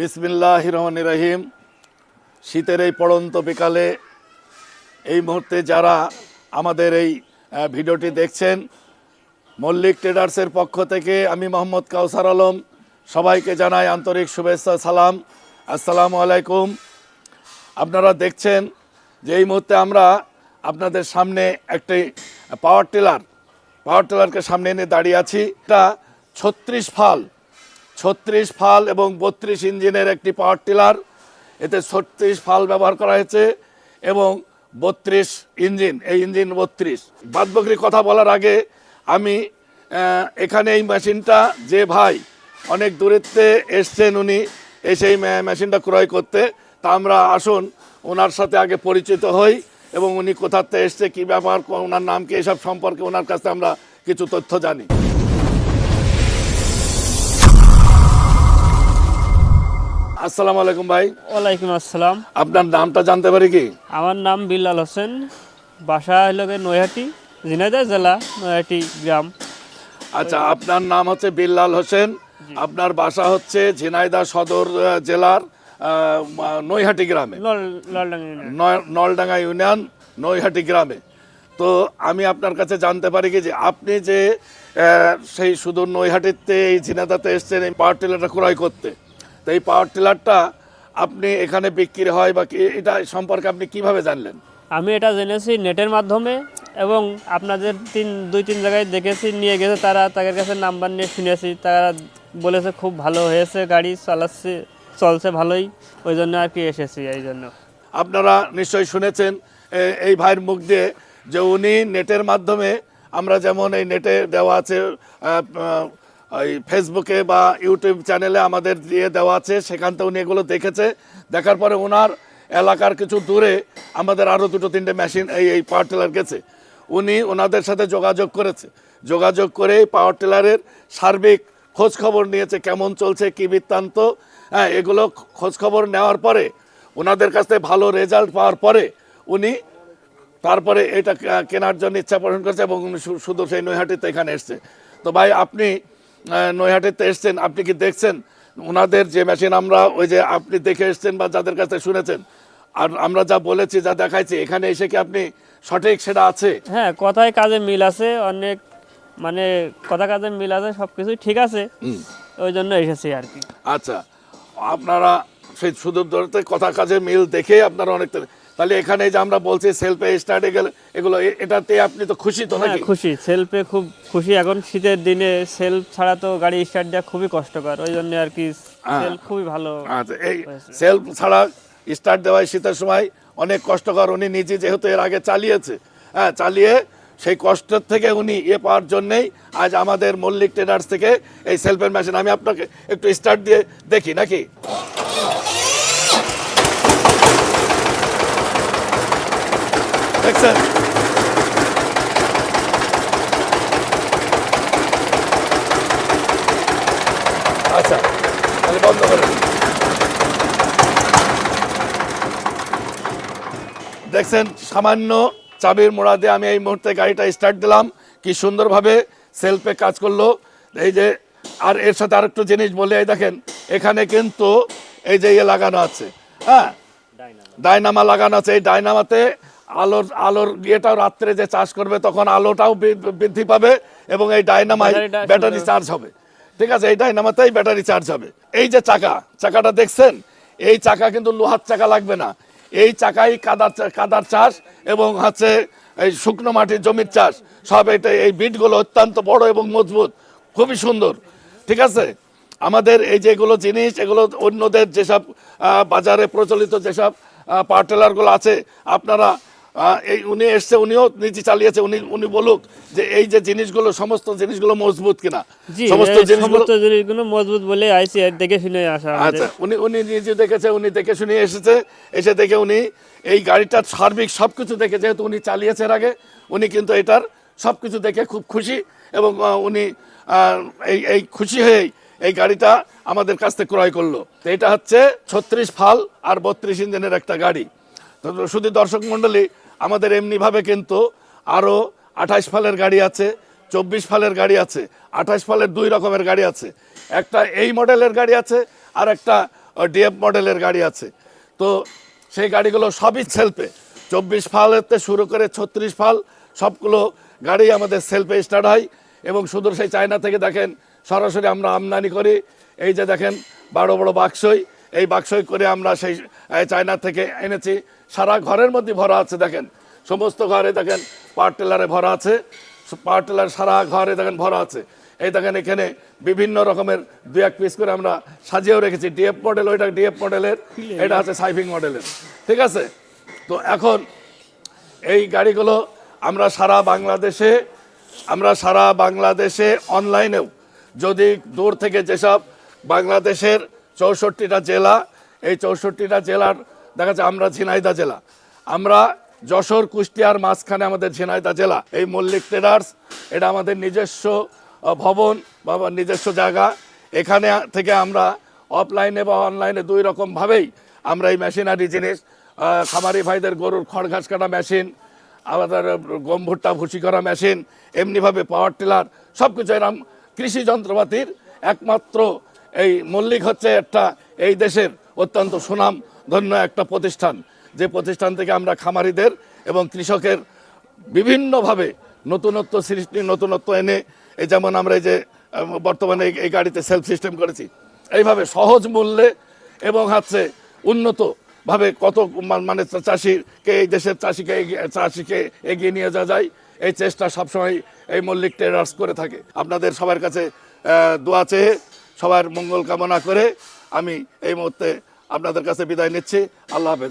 বিসমিল্লাহ রহমান রহিম শীতের এই পড়ন্ত বিকালে এই মুহূর্তে যারা আমাদের এই ভিডিওটি দেখছেন, মল্লিক ট্রেডার্সের পক্ষ থেকে আমি মোহাম্মদ কাউসার আলম, সবাইকে জানাই আন্তরিক শুভেচ্ছা, সালাম। আসসালামু আলাইকুম। আপনারা দেখছেন যে এই মুহূর্তে আমরা আপনাদের সামনে একটি পাওয়ার টিলার, পাওয়ার টিলারকে সামনে এনে দাঁড়িয়ে আছি। এটা ছত্রিশ ফাল ছত্রিশ ফাল এবং বত্রিশ ইঞ্জিনের একটি পাওয়ার টিলার। এতে ছত্রিশ ফাল ব্যবহার করা হয়েছে এবং বত্রিশ ইঞ্জিন, এই ইঞ্জিন বত্রিশ। বাদ বকরি কথা বলার আগে আমি এখানে এই মেশিনটা যে ভাই অনেক দূরেতে এসছেন উনি, এসে এই মেশিনটা ক্রয় করতে, তা আমরা আসুন, ওনার সাথে আগে পরিচিত হই এবং উনি কোথাতে এসছে, কী ব্যাপার ওনার নাম কি, এসব সম্পর্কে ওনার কাছে আমরা কিছু তথ্য জানি। আসসালামু আলাইকুম ভাই। ওয়ালাইকুম আসসালাম। আপনার নামটা জানতে পারি কি? আমার নাম বিল্লাল হোসেন। বাসা হলো নৈহাটি ঝিনাইদহ জেলা নৈহাটি গ্রাম। আচ্ছা আপনার নাম হচ্ছে বিল্লাল হোসেন। আপনার বাসা হচ্ছে ঝিনাইদহ সদর জেলার নৈহাটি গ্রামে। নলডাঙ্গা ইউনিয়ন। নৈহাটি গ্রামে। তো আমি আপনার কাছে জানতে পারি কি যে আপনি যে সেই শুধু নৈহাটিতে এই ঝিনাইদাতে এসছেন এই পাওয়ার টিলারটা ক্রয় করতে তো এই পাওয়ার টিলারটা আপনি এখানে বিক্রি হয় বা এটা সম্পর্কে আপনি কীভাবে জানলেন? আমি এটা জেনেছি নেটের মাধ্যমে এবং আপনাদের তিন দুই তিন জায়গায় দেখেছি নিয়ে গেছে তারা তাদের কাছে নাম্বার নিয়ে শুনেছি তারা বলেছে খুব ভালো হয়েছে গাড়ি চালাচ্ছে চলছে ভালোই ওই জন্য আর কি এসেছি এই জন্য। আপনারা নিশ্চয়ই শুনেছেন এই ভাইয়ের মুখ দিয়ে যে উনি নেটের মাধ্যমে আমরা যেমন এই নেটে দেওয়া আছে এই ফেসবুকে বা ইউটিউব চ্যানেলে আমাদের দিয়ে দেওয়া আছে, সেখান থেকে উনি এগুলো দেখেছে। দেখার পরে ওনার এলাকার কিছু দূরে আমাদের আরও দুটো তিনটে মেশিন এই এই পাওয়ার টিলার গেছে। উনি ওনাদের সাথে যোগাযোগ করেছে। যোগাযোগ করে পাওয়ার টিলারের সার্বিক খোঁজ খবর নিয়েছে, কেমন চলছে, কী বৃত্তান্ত। হ্যাঁ এগুলো খোঁজ খবর নেওয়ার পরে ওনাদের কাছ থেকে ভালো রেজাল্ট পাওয়ার পরে উনি তারপরে এটা কেনার জন্য ইচ্ছা পোষণ করেছে এবং শুধু সেই নৈহাটিতে এখানে এসছে। তো ভাই, আপনি নৈহাটিতে এসছেন। আপনি কি দেখছেন? ওনাদের যে মেশিন আমরা ওই যে আপনি দেখে এসছেন বা যাদের কাছে শুনেছেন আর আমরা যা বলেছি যা দেখাইছি এখানে এসে কি আপনি সঠিক সেটা আছে? হ্যাঁ কথায় কাজে মিল আছে অনেক মানে কথা কাজে মিল আছে সব কিছুই ঠিক আছে। ওই জন্য এসেছি আর কি। আচ্ছা আপনারা সেই সুদূর ধরতে কথা কাজে মিল দেখে আপনারা অনেক তাহলে এখানে যে আমরা বলছি সেলফে স্টার্টে গেলে এগুলো এটাতে আপনি তো খুশি তো হ্যাঁ নাকি? খুশি। সেলফে খুব খুশি। এখন শীতের দিনে সেলফ ছাড়া তো গাড়ি স্টার্ট দেওয়া খুবই কষ্টকর। ওই জন্য আর কি সেলফ খুবই ভালো আচ্ছা এই সেলফ ছাড়া স্টার্ট দেওয়ায় শীতের সময় অনেক কষ্টকর। উনি নিজে যেহেতু এর আগে চালিয়েছে হ্যাঁ চালিয়ে সেই কষ্টের থেকে উনি এ পাওয়ার জন্যেই আজ আমাদের মল্লিক ট্রেডার্স থেকে এই সেলফের মেশিন আমি আপনাকে একটু স্টার্ট দিয়ে দেখি নাকি? দেখছেন আচ্ছা তাহলে বন্ধ করে দেখছেন সামান্য চাবির মোড়া দিয়ে আমি এই মুহূর্তে গাড়িটা স্টার্ট দিলাম। কি সুন্দরভাবে সেলফে কাজ করল। এই যে আর এর সাথে আর একটু জিনিস বলে এই দেখেন এখানে কিন্তু এই যে ইয়ে লাগানো আছে হ্যাঁ? ডাইনামা লাগানো আছে। এই ডাইনামাতে আলোর আলোর ইয়েটাও রাত্রে যে চার্জ করবে তখন আলোটাও বৃদ্ধি পাবে এবং এই ব্যাটারিটা ব্যাটারি চার্জ হবে। ঠিক আছে এই ডাইনামাতেই ব্যাটারি চার্জ হবে। এই যে চাকা চাকাটা দেখছেন? এই চাকা কিন্তু লোহার চাকা লাগবে না। এই চাকাই কাদার কাদার চাষ এবং হচ্ছে এই শুকনো মাটির জমির চাষ। সব এটা এই বিটগুলো অত্যন্ত বড় এবং মজবুত। খুবই সুন্দর। ঠিক আছে? আমাদের এই যেগুলো জিনিস এগুলো অন্যদের যেসব বাজারে প্রচলিত যেসব পাওয়ার টেলারগুলো আছে আপনারা এই উনি এসছে উনিও নিজে চালিয়েছে। উনি উনি বলুক যে এই যে জিনিসগুলো সমস্ত জিনিসগুলো মজবুত কিনা। সমস্ত জিনিসগুলো মজবুত বলে আইসি দেখে শুনে আসা আচ্ছা উনি উনি নিজে দেখেছে উনি দেখে শুনে এসেছে। এসে দেখে উনি এই গাড়িটার সার্বিক সব কিছু দেখে যেহেতু উনি চালিয়েছে আগে উনি কিন্তু এটার সব কিছু দেখে খুব খুশি এবং উনি এই এই খুশি হয়েই এই গাড়িটা আমাদের কাছ থেকে ক্রয় করল। এটা হচ্ছে ছত্রিশ ফাল আর বত্রিশ ইঞ্জিনের একটা গাড়ি। শুধু দর্শক মণ্ডলী, আমাদের এমনিভাবে কিন্তু আরও আঠাশ ফালের গাড়ি আছে, চব্বিশ ফালের গাড়ি আছে, আঠাশ ফালের দুই রকমের গাড়ি আছে। একটা এই মডেলের গাড়ি আছে, আর একটা ডিএফ মডেলের গাড়ি আছে। তো সেই গাড়িগুলো সবই সেলফে চব্বিশ ফালেতে শুরু করে ছত্রিশ ফাল, সবগুলো গাড়ি আমাদের সেলফে স্টার্ট হয়। এবং শুধু সেই চায়না থেকে দেখেন, সরাসরি আমরা আমদানি করি। এই যে দেখেন বড় বড় বাক্সই। এই বাক্সই করে আমরা সেই চায়না থেকে এনেছি। সারা ঘরের মধ্যে ভরা আছে, দেখেন। সমস্ত ঘরে দেখেন পাওয়ার টেলারে ভরা আছে পাওয়ার টেলার সারা ঘরে দেখেন ভরা আছে। এই দেখেন এখানে বিভিন্ন রকমের দু এক পিস করে আমরা সাজিয়েও রেখেছি। ডিএফ মডেল ওইটা ডিএফ মডেলের এটা আছে সাইফিং মডেলের ঠিক আছে? তো এখন এই গাড়িগুলো আমরা সারা বাংলাদেশে, আমরা সারা বাংলাদেশে অনলাইনেও যদি দূর থেকে যেসব বাংলাদেশের চৌষট্টিটা জেলা, এই চৌষট্টিটা জেলার দেখা যাচ্ছে আমরা ঝিনাইদা জেলা। আমরা যশোর, কুষ্টিয়ার মাঝখানে আমাদের ঝিনাইদা জেলা। এই মল্লিক ট্রেডার্স, এটা আমাদের নিজস্ব ভবন বা নিজস্ব জায়গা। এখানে থেকে আমরা অফলাইনে বা অনলাইনে দুই রকমভাবেই আমরা এই মেশিনারি জিনিস খামারি ভাইদের গরুর খড় ঘাস কাটা মেশিন আমাদের গম ভুট্টা ভুসি করা মেশিন, এমনিভাবে পাওয়ার টিলার সব কিছু এরম কৃষি যন্ত্রপাতির একমাত্র এই মল্লিক হচ্ছে একটা এই দেশের অত্যন্ত সুনাম ধন্য একটা প্রতিষ্ঠান। যে প্রতিষ্ঠান থেকে আমরা খামারিদের এবং কৃষকের বিভিন্নভাবে নতুনত্ব সৃষ্টি, নতুনত্ব এনে, এই যেমন আমরা এই যে বর্তমানে এই- গাড়িতে সেলফ সিস্টেম করেছি, এইভাবে সহজ মূল্যে এবং হচ্ছে উন্নত ভাবে কত মানে চাষিকে, এই দেশের চাষিকে চাষিকে এগিয়ে নিয়ে যাওয়া যায়, এই চেষ্টা সবসময় এই মল্লিক ট্রেডার্স করে থাকে। আপনাদের সবার কাছে দোয়া চেয়ে সবার মঙ্গল কামনা করে আমি এই মুহূর্তে আপনাদের কাছে বিদায় নিচ্ছি। আল্লাহ হাফেজ।